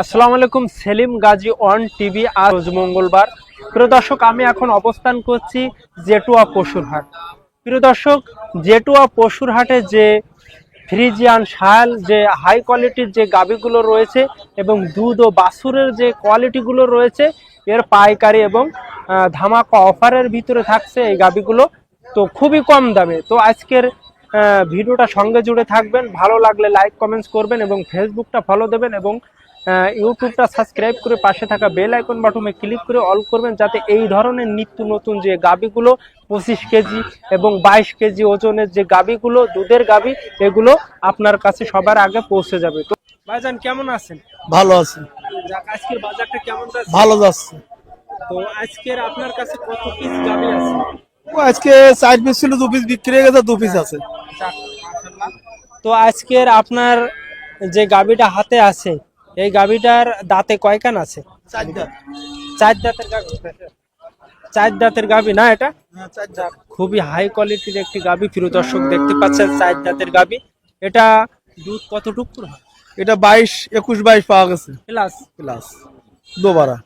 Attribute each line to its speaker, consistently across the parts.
Speaker 1: আসসালামু আলাইকুম, Salim Gazi on TV আর রোজ মঙ্গলবার। প্রিয় দর্শক, আমি এখন অবস্থান করছি জেটুয়া পশুরহাট। প্রিয় দর্শক, জেটুয়া পশুরহাটে যে ফ্রিজিয়ান শাল, যে হাই কোয়ালিটির যে গাবিগুলো রয়েছে এবং দুধ ও বাছুরের যে কোয়ালিটিগুলো রয়েছে, এর পাইকারি এবং ধামাকা অফারের ভিতরে থাকছে এই গাবিগুলো তো খুবই কম দামে। তো আজকের ভিডিওটা সঙ্গে জুড়ে থাকবেন। ভালো লাগলে লাইক কমেন্টস করবেন এবং ফেসবুকটা ফলো দেবেন এবং ইউটিউবটা সাবস্ক্রাইব করে পাশে থাকা বেল আইকন বাটনে ক্লিক করে অল করবেন যাতে এই ধরনের নিত্য নতুন যে গাবিগুলো পঁচিশ কেজি এবং বাইশ কেজি ওজনের যে গাবিগুলো দুধের গাবি এগুলো আপনার কাছে সবার আগে পৌঁছে যাবে। তো ভাইজান কেমন আছেন?
Speaker 2: ভালো
Speaker 1: আছেন আজকের বাজারটা কেমন যাচ্ছে?
Speaker 2: ভালো যাচ্ছে।
Speaker 1: তো আজকের আপনার কাছে কত পিস গাবি আছে?
Speaker 2: আজকে চার পিস ছিল দু পিস বিক্রি হয়ে গেছে দু পিস আছে।
Speaker 1: তো আজকের আপনার যে গাবিটা হাতে আছে এই গাবিটার দাঁতে কয়কান আছে? চার দাঁতের গাবি চার দাঁতের গাবি না এটা? যাক, খুবই হাই কোয়ালিটির একটি গাবি প্রিয় দর্শক দেখতে পাচ্ছেন চার দাঁতের গাবি এটা দুধ কতটুকু হয়?
Speaker 2: এটা বাইশ একুশ বাইশ পাওয়া গেছে।
Speaker 1: প্লাস
Speaker 2: প্লাস দোবারা।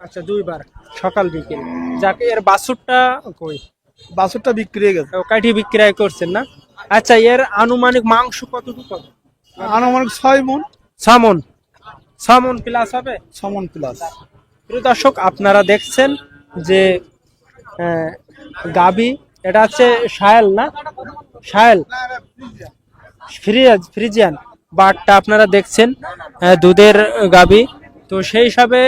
Speaker 1: আচ্ছা দুইবার। সকাল বিকেল। যাকে এর বাছুরটা কই?
Speaker 2: বাছরটা বিক্রি হয়ে গেছে।
Speaker 1: কাঠি বিক্রয় করছেন না? আচ্ছা এর আনুমানিক মাংস কতটুকু
Speaker 2: আনুমানিক ছয় মন।
Speaker 1: সামন সামন প্লাস হবে?
Speaker 2: ছমন প্লাস
Speaker 1: প্রিয় দর্শক আপনারা দেখছেন যে গাবি এটা হচ্ছে সায়েল না? সায়েল। ফ্রিজ ফ্রিজিয়ান। বাটটা আপনারা দেখছেন দুধের গাবি। তো সেই হিসাবে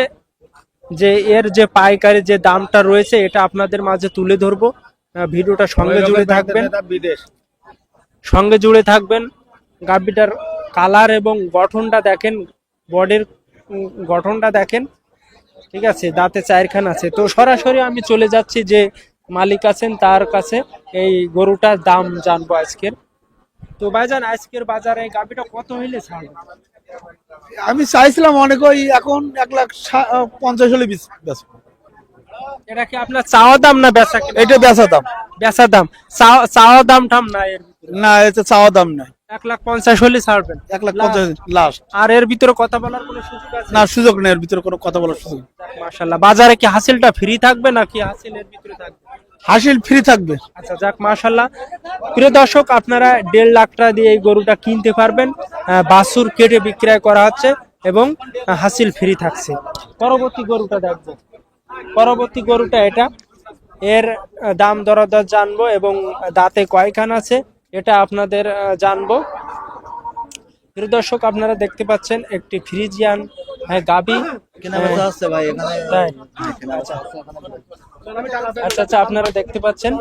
Speaker 1: যে এর যে পাইকারি যে দামটা রয়েছে এটা আপনাদের মাঝে তুলে ধরবো। ভিডিওটা সঙ্গে জুড়ে থাকবেন সঙ্গে জুড়ে থাকবেন। গাভীটার কালার এবং গঠনটা দেখেন বডির গঠনটা দেখেন। ঠিক আছে দাঁতে চারখান আছে। তো সরাসরি আমি চলে যাচ্ছি যে মালিক আছেন তার কাছে। এই গরুটার দাম জানব আজকের। তো ভাইজান আজকের বাজারে এই গাভীটা কত হইলে ছাড়বে?
Speaker 2: আমি চাইছিলাম অনেক ওই এখন এক লাখ পঞ্চাশ হলে বিচ-
Speaker 1: এটা কি আপনার চাওয়া দাম না বেচা
Speaker 2: এটা বেচা দাম।
Speaker 1: বেচা দাম। চাওয়া- দাম ঠাম না এর।
Speaker 2: না এটা চাওয়া দাম নাই।
Speaker 1: এক লাখ পঞ্চাশ হলে ছাড়বেন।
Speaker 2: এক লাখ পঞ্চাশ লাস্ট।
Speaker 1: আর এর ভিতরে কথা বলার কোনো সুযোগ আছে?
Speaker 2: না সুযোগ নেই এর ভিতরে কোনো কথা বলার সুযোগ নেই।
Speaker 1: মাশাল্লাহ বাজারে কি হাসিলটা ফ্রি থাকবে নাকি হাসিলের ভিতরে থাকবে?
Speaker 2: হাসিল ফ্রি থাকবে।
Speaker 1: আচ্ছা যাক মাশাল্লাহ প্রিয় দর্শক আপনারা দেড় লাখ টাকা দিয়ে এই গরুটা কিনতে পারবেন। বাছুর কেটে বিক্রয় করা হচ্ছে এবং হাসিল ফ্রি থাকছে। পরবর্তী গরুটা দেখব। পরবর্তী গরুটা এটা। এর দাম দরদার জানব এবং দাঁতে কয়খান আছে। এটা আপনাদের জানব। প্রিয় দর্শক আপনারা দেখতে পাচ্ছেন একটি ফ্রিজিয়ান হ্যাঁ, গাবি। তাই? আচ্ছা আচ্ছা আপনারা দেখতে পাচ্ছেন।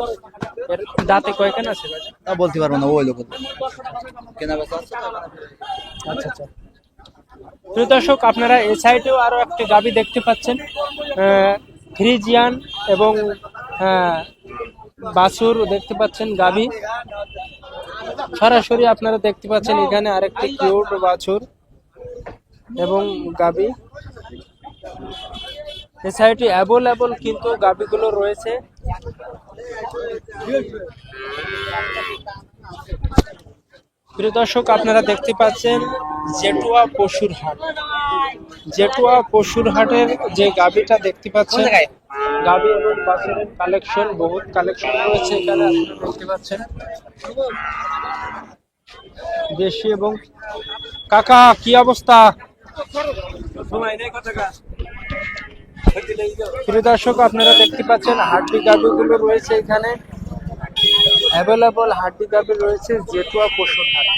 Speaker 1: এর দাঁতে কয়খান আছে? ভাই?
Speaker 2: বলতে পারব না ওই লোক কেনা বেচা
Speaker 1: আচ্ছা আচ্ছা। প্রিয় দর্শক আপনারা এই সাইডেও আরও একটি গাবি দেখতে পাচ্ছেন। আহ, ফ্রিজিয়ান এবং বাছুর দেখতে পাচ্ছেন গাবি। সরাসরি আপনারা দেখতে পাচ্ছেন এখানে আরেকটি কিউট বাছুর এবং গাবি। সাইডে অ্যাভেলেবল কিন্তু গাবিগুলো রয়েছে। প্রিয় দর্শক, আপনারা দেখতে পাচ্ছেন জেটুয়া পশুর হাট। জেটুয়া পশুর হাটের যে গাবিটা দেখতে পাচ্ছেন গাবি এবং বাছুরের কালেকশন বহুত কালেকশন রয়েছে এখানে আপনারা দেখতে পাচ্ছেন। দেশি এবং কাকা কি অবস্থা? দর্শক আপনারা দেখতে পাচ্ছেন হাড্ডি গাবিগুলো রয়েছে এখানে। অ্যাভেলেবল হাড্ডি গাবি রয়েছে জেটুয়া পশুর হাট